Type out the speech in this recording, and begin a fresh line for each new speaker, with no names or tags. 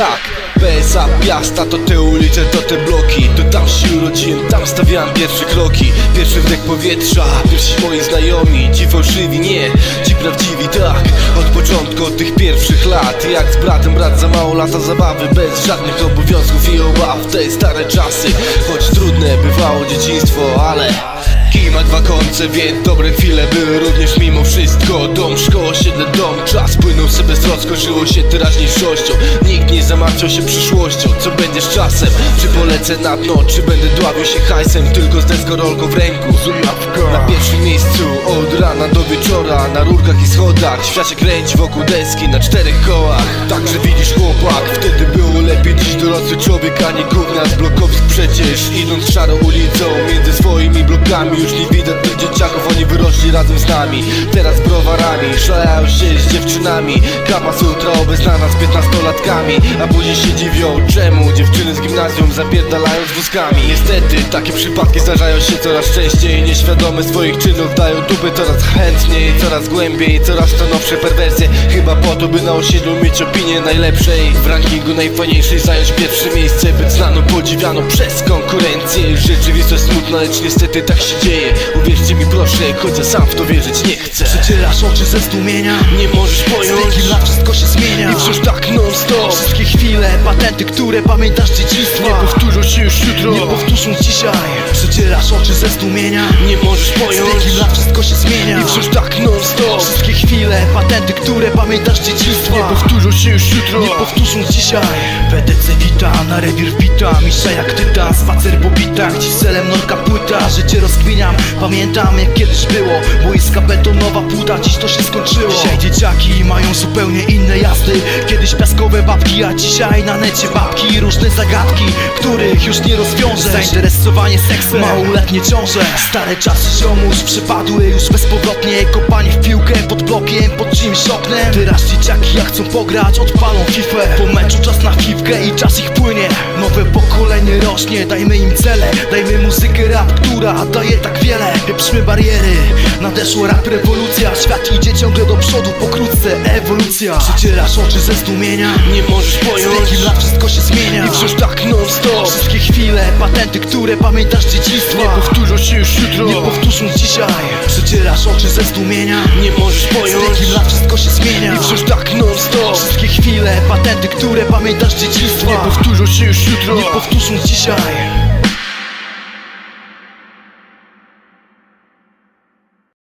tak PSA Piasta to te ulice, to te bloki. To tam się urodziłem, tam stawiałem pierwsze kroki. Pierwszy wdech powietrza, pierwsi moi znajomi. Ci fałszywi, nie, ci prawdziwi, tak. Od początku, od tych pierwszych lat. Jak z bratem, brat za mało lata zabawy. Bez żadnych obowiązków i obaw. Te stare czasy, choć trudne bywało dzieciństwo Ale Kij ma dwa końce, więc dobre chwile były również mimo wszystko. Dom, szkoła, osiedle, dom, czas płynął sobie beztroską Żyło się teraźniejszością, zamartwiał się przyszłością Co będzie z czasem, czy polecę na dno, czy będę dławił się hajsem? Tylko z deskorolką w ręku. Na pierwszym miejscu, od rana do wieczora. Na rurkach i schodach, świat się kręci wokół deski Na czterech kołach, także widzisz chłopak Wtedy było lepiej, dziś dorosły człowiek, a nie gówna z blokowisk Przecież idąc szarą ulicą, między swoimi blokami Już nie widać tych dzieciaków, oni wyrośli razem z nami. Teraz browarami, szalają się z dziewczynami. Kama sutra obeznana z piętnastolatkami. A później się dziwią, czemu dziewczyny z gimnazjum zapierdalają z wózkami. Niestety, takie przypadki zdarzają się coraz częściej. Nieświadome swoich czynów dają dupy coraz chętniej Coraz głębiej, coraz to nowsze perwersje. Chyba po to, by na osiedlu mieć opinię najlepszej. W rankingu najfajniejszej zająć pierwsze miejsce Być znaną, podziwianą przez konkurencję. Rzeczywistość smutna, lecz niestety tak się dzieje Uwierzcie mi proszę, choć ja sam w to wierzyć nie chcę.
Przecierasz oczy ze zdumienia
Nie możesz
Z
pojąć.
Wiekiem lat wszystko się zmienia.
I wciąż tak non stop
Wszystkie chwile, patenty, które pamiętasz z dzieciństwa
Nie powtórzą się już jutro.
Nie powtórzą dzisiaj. Przecierasz oczy ze zdumienia.
Nie możesz
Z
pojąć.
Wiekiem lat wszystko się zmienia.
I wciąż tak non stop
Wszystkie chwile, patenty, które pamiętasz z dzieciństwa
Nie powtórzą się już jutro.
Nie powtórzą dzisiaj. PDC wita, na rewir wbita Mistrza jak tytan, spacer po bitach. Dziś celem norka płyta, życie rozkminiam Pamiętam jak kiedyś było. Boiska betonowa płuta, dziś to się skończyło. Dzisiaj dzieciaki mają zupełnie inne jazdy. Kiedyś piaskowe babki, a dzisiaj na necie babki. Różne zagadki, których już nie rozwiążesz. Zainteresowanie seksem, małoletnie ciąże. Stare czasy ziomuś przypadły już bezpowrotnie. Kopanie w piłkę pod blokiem, pod czymś oknem. Teraz dzieciaki jak chcą pograć, odpalą fifę Po meczu czas na fifkę i czas ich płynie. Nowe pokolenie rośnie, dajmy im cele. Dajmy muzykę rap, która daje tak wiele Pieprzmy bariery, nadeszła rap rewolucja Świat idzie ciągle do przodu, pokrótce ewolucja. Przecierasz oczy ze zdumienia
Nie możesz
Z
pojąć
wiekiem lat wszystko się zmienia.
I wciąż tak non stop
Wszystkie chwile, patenty, które pamiętasz z dzieciństwa
Nie powtórzą się już jutro.
Nie powtórzą dzisiaj. Przecierasz oczy ze zdumienia.
Nie możesz
Z
pojąć
wiekiem lat wszystko się zmienia.
I wciąż tak non stop
Wszystkie chwile, patenty, które pamiętasz z dzieciństwa
Nie powtórzą się już jutro.
Nie powtórzą dzisiaj